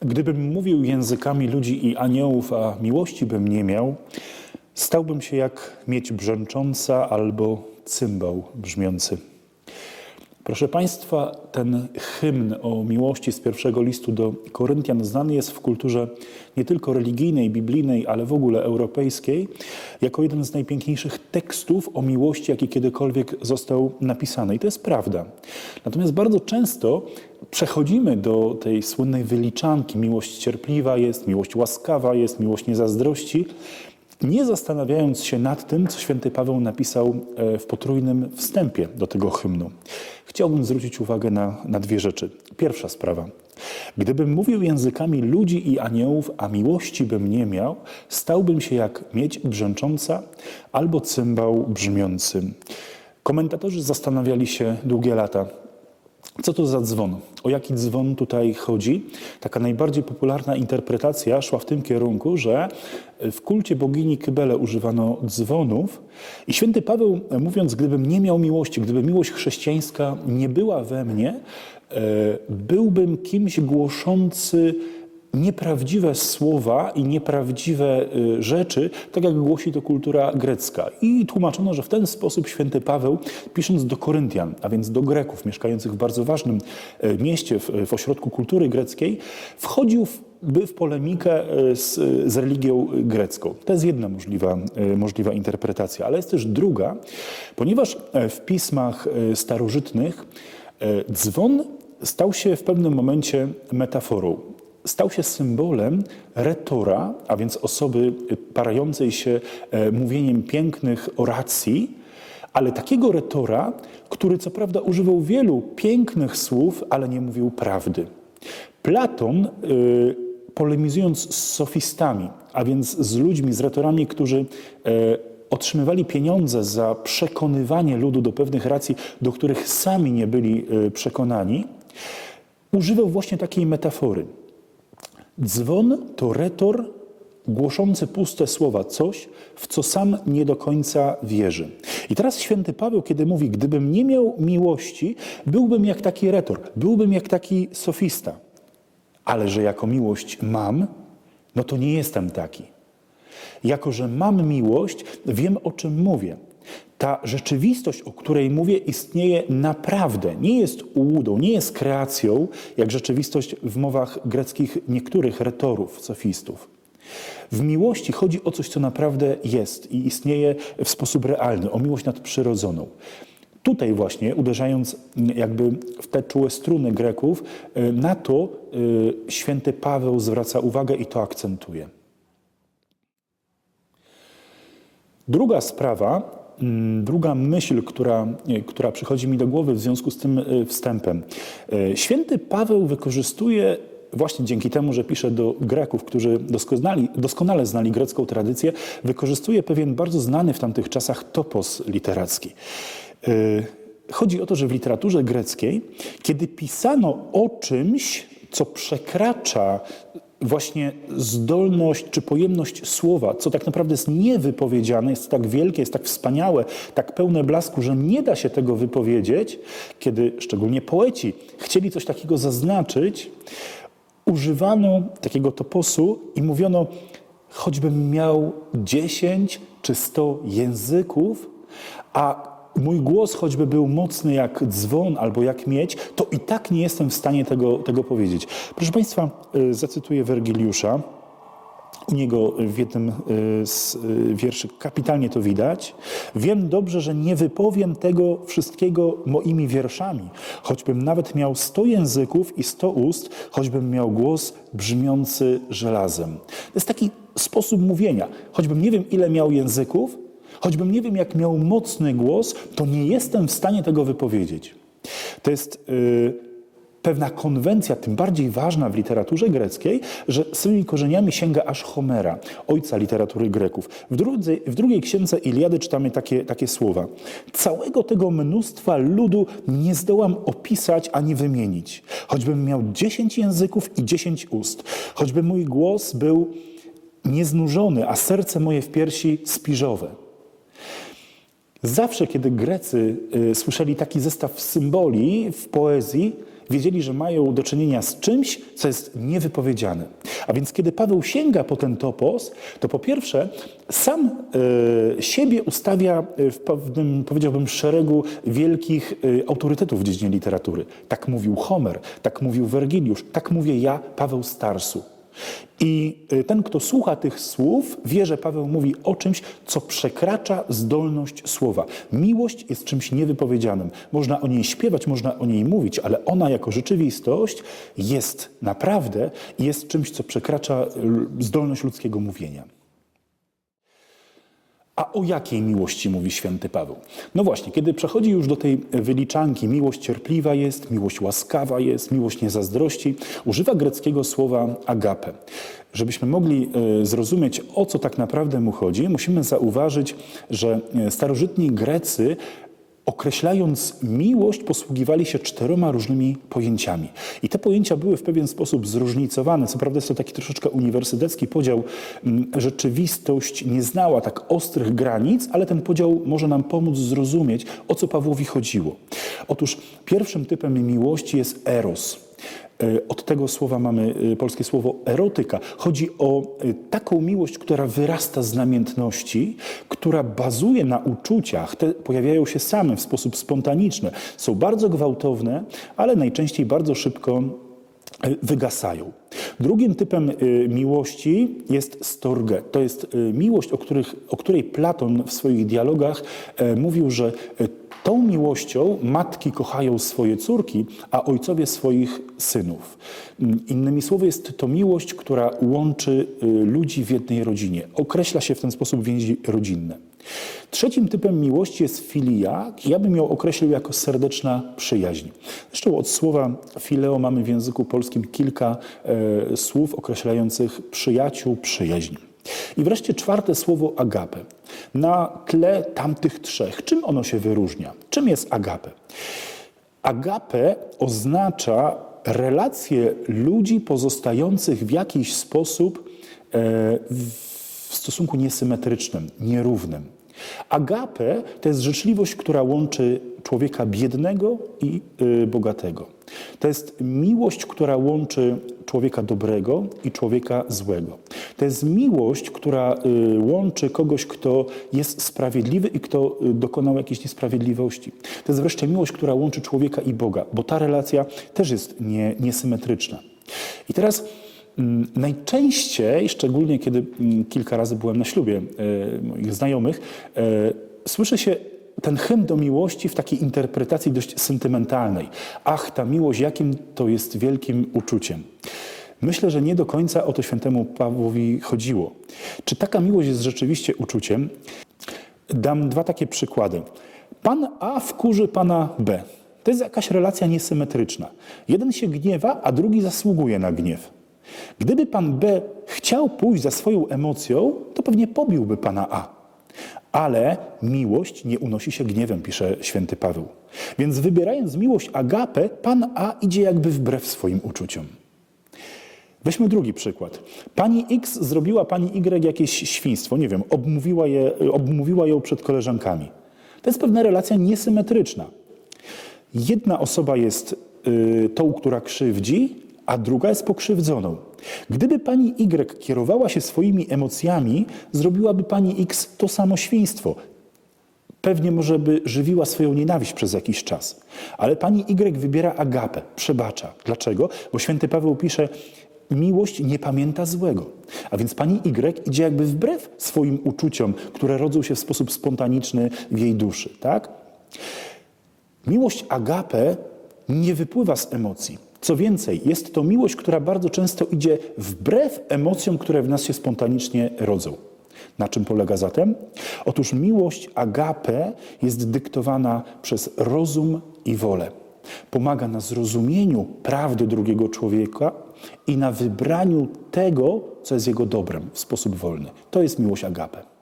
Gdybym mówił językami ludzi i aniołów, a miłości bym nie miał, stałbym się jak miedź brzęcząca albo cymbał brzmiący. Proszę Państwa, ten hymn o miłości z pierwszego listu do Koryntian znany jest w kulturze nie tylko religijnej, biblijnej, ale w ogóle europejskiej, jako jeden z najpiękniejszych tekstów o miłości, jaki kiedykolwiek został napisany. I to jest prawda. Natomiast bardzo często przechodzimy do tej słynnej wyliczanki: miłość cierpliwa jest, miłość łaskawa jest, miłość nie zazdrości nie zastanawiając się nad tym, co święty Paweł napisał e, w potrójnym wstępie do tego hymnu. Chciałbym zwrócić uwagę na, na dwie rzeczy. Pierwsza sprawa. Gdybym mówił językami ludzi i aniołów, a miłości bym nie miał, stałbym się jak miedź brzęcząca albo cymbał brzmiący. Komentatorzy zastanawiali się długie lata, co to za dzwon? O jaki dzwon tutaj chodzi? Taka najbardziej popularna interpretacja szła w tym kierunku, że w kulcie bogini Kybele używano dzwonów i święty Paweł mówiąc, gdybym nie miał miłości, gdyby miłość chrześcijańska nie była we mnie, e, byłbym kimś głoszący nieprawdziwe słowa i nieprawdziwe y, rzeczy, tak jak głosi to kultura grecka. I tłumaczono, że w ten sposób święty Paweł, pisząc do Koryntian, a więc do Greków mieszkających w bardzo ważnym y, mieście w, w ośrodku kultury greckiej, wchodził w by w polemikę y, z, z religią grecką. To jest jedna możliwa, możliwa interpretacja, ale jest też druga, ponieważ e, w pismach starożytnych e, dzwon stał się w pewnym momencie metaforą stał się symbolem retora, a więc osoby parającej się e, mówieniem pięknych oracji, ale takiego retora, który co prawda używał wielu pięknych słów, ale nie mówił prawdy. Platon, e, polemizując z sofistami, a więc z ludźmi, z retorami, którzy e, otrzymywali pieniądze za przekonywanie ludu do pewnych racji, do których sami nie byli przekonani, używał właśnie takiej metafory. Dzwon to retor głoszący puste słowa, coś, w co sam nie do końca wierzy. I teraz święty Paweł, kiedy mówi, gdybym nie miał miłości, byłbym jak taki retor, byłbym jak taki sofista. Ale że jako miłość mam, no to nie jestem taki. Jako, że mam miłość, wiem o czym mówię. Ta rzeczywistość, o której mówię, istnieje naprawdę. Nie jest ułudą, nie jest kreacją, jak rzeczywistość w mowach greckich niektórych retorów, sofistów. W miłości chodzi o coś, co naprawdę jest i istnieje w sposób realny, o miłość nadprzyrodzoną. Tutaj właśnie, uderzając jakby w te czułe struny Greków, y, na to y, święty Paweł zwraca uwagę i to akcentuje. Druga sprawa druga myśl, która, e, która przychodzi mi do głowy w związku z tym e, wstępem. E, święty Paweł wykorzystuje właśnie dzięki temu, że pisze do Greków, którzy doskonali, doskonale znali grecką tradycję, wykorzystuje pewien bardzo znany w tamtych czasach topos literacki. Chodzi o to, że w literaturze greckiej, kiedy pisano o czymś, co przekracza właśnie zdolność czy pojemność słowa, co tak naprawdę jest niewypowiedziane, jest tak wielkie, jest tak wspaniałe, tak pełne blasku, że nie da się tego wypowiedzieć, kiedy szczególnie poeci chcieli coś takiego zaznaczyć, używano takiego toposu i mówiono, choćbym miał 10 czy 100 języków, a mój głos choćby był mocny jak dzwon albo jak miedź, to i tak nie jestem w stanie tego, tego powiedzieć. Proszę Państwa, y, zacytuję Wergiliusza. U niego w jednym y, z y, wierszy kapitalnie to widać. Wiem dobrze, że nie wypowiem tego wszystkiego moimi wierszami, choćbym nawet miał sto języków i sto ust, choćbym miał głos brzmiący żelazem. To jest taki sposób mówienia. Choćbym nie wiem, ile miał języków, Choćbym nie wiem, jak miał mocny głos, to nie jestem w stanie tego wypowiedzieć. To jest yy, pewna konwencja, tym bardziej ważna w literaturze greckiej, że swymi korzeniami sięga aż Homera, ojca literatury Greków. W, drugiej, w drugiej księdze Iliady czytamy takie, takie słowa. Całego tego mnóstwa ludu nie zdołam opisać ani wymienić. Choćbym miał dziesięć języków i dziesięć ust, choćby mój głos był nieznużony, a serce moje w piersi spiżowe. Zawsze, kiedy Grecy y, słyszeli taki zestaw symboli w poezji, wiedzieli, że mają do czynienia z czymś, co jest niewypowiedziane. A więc kiedy Paweł sięga po ten topos, to po pierwsze sam e, siebie ustawia w pewnym, powiedziałbym, szeregu wielkich autorytetów w dziedzinie literatury. Tak mówił Homer, tak mówił Wergiliusz, tak mówię ja, Paweł Starsu. I y, ten, kto słucha tych słów, wie, że Paweł mówi o czymś, co przekracza zdolność słowa. Miłość jest czymś niewypowiedzianym. Można o niej śpiewać, można o niej mówić, ale ona jako rzeczywistość jest naprawdę jest czymś, co przekracza zdolność ludzkiego mówienia. A o jakiej miłości mówi święty Paweł? No właśnie, kiedy przechodzi już do tej wyliczanki, miłość cierpliwa jest, miłość łaskawa jest, miłość nie zazdrości, używa greckiego słowa agape. Żebyśmy mogli e, zrozumieć, o co tak naprawdę mu chodzi, musimy zauważyć, że e, starożytni Grecy określając miłość, posługiwali się czteroma różnymi pojęciami. I te pojęcia były w pewien sposób zróżnicowane. Co prawda jest to taki troszeczkę uniwersytecki podział. Mm, rzeczywistość nie znała tak ostrych granic, ale ten podział może nam pomóc zrozumieć, o co Pawłowi chodziło. Otóż pierwszym typem miłości jest eros. E, od tego słowa mamy e, polskie słowo erotyka. Chodzi o e, taką miłość, która wyrasta z namiętności, która bazuje na uczuciach. Te pojawiają się same w sposób spontaniczny. Są bardzo gwałtowne, ale najczęściej bardzo szybko wygasają. Drugim typem miłości jest storge. To jest miłość, o, których, o której Platon w swoich dialogach mówił, że Tą miłością matki kochają swoje córki, a ojcowie swoich synów. Innymi słowy, jest to miłość, która łączy y, ludzi w jednej rodzinie. Określa się w ten sposób więzi rodzinne. Trzecim typem miłości jest filia. Ja bym ją określił jako serdeczna przyjaźń. Zresztą od słowa fileo mamy w języku polskim kilka e, słów określających przyjaciół, przyjaźń. I wreszcie czwarte słowo agape. Na tle tamtych trzech, czym ono się wyróżnia? Czym jest agape? Agape oznacza relacje ludzi pozostających w jakiś sposób e, w stosunku niesymetrycznym, nierównym. Agape to jest życzliwość, która łączy człowieka biednego i y, bogatego. To jest miłość, która łączy człowieka dobrego i człowieka złego. To jest miłość, która y, łączy kogoś, kto jest sprawiedliwy i kto y, dokonał jakiejś niesprawiedliwości. To jest wreszcie miłość, która łączy człowieka i Boga, bo ta relacja też jest nie, niesymetryczna. I teraz Najczęściej, szczególnie kiedy mm, kilka razy byłem na ślubie moich znajomych, słyszy się ten hymn do miłości w takiej interpretacji dość sentymentalnej. Ach, ta miłość, jakim to jest wielkim uczuciem. Myślę, że nie do końca o to świętemu Pawłowi chodziło. Czy taka miłość jest rzeczywiście uczuciem? Dam dwa takie przykłady. Pan A wkurzy pana B. To jest jakaś relacja niesymetryczna. Jeden się gniewa, a drugi zasługuje na gniew. Gdyby pan B chciał pójść za swoją emocją, to pewnie pobiłby pana A. Ale miłość nie unosi się gniewem, pisze święty Paweł. Więc wybierając miłość agapę, pan A idzie jakby wbrew swoim uczuciom. Weźmy drugi przykład. Pani X zrobiła pani Y jakieś świństwo, nie wiem, obmówiła, je, obmówiła ją przed koleżankami. To jest pewna relacja niesymetryczna. Jedna osoba jest y, tą, która krzywdzi, a druga jest pokrzywdzoną. Gdyby pani Y kierowała się swoimi emocjami, zrobiłaby pani X to samo świństwo. Pewnie może by żywiła swoją nienawiść przez jakiś czas. Ale pani Y wybiera agapę, przebacza. Dlaczego? Bo święty Paweł pisze, miłość nie pamięta złego. A więc pani Y idzie jakby wbrew swoim uczuciom, które rodzą się w sposób spontaniczny w jej duszy. Tak? Miłość agapę nie wypływa z emocji. Co więcej, jest to miłość, która bardzo często idzie wbrew emocjom, które w nas się spontanicznie rodzą. Na czym polega zatem? Otóż miłość agape jest dyktowana przez rozum i wolę. Pomaga na zrozumieniu prawdy drugiego człowieka i na wybraniu tego, co jest jego dobrem w sposób wolny. To jest miłość agape.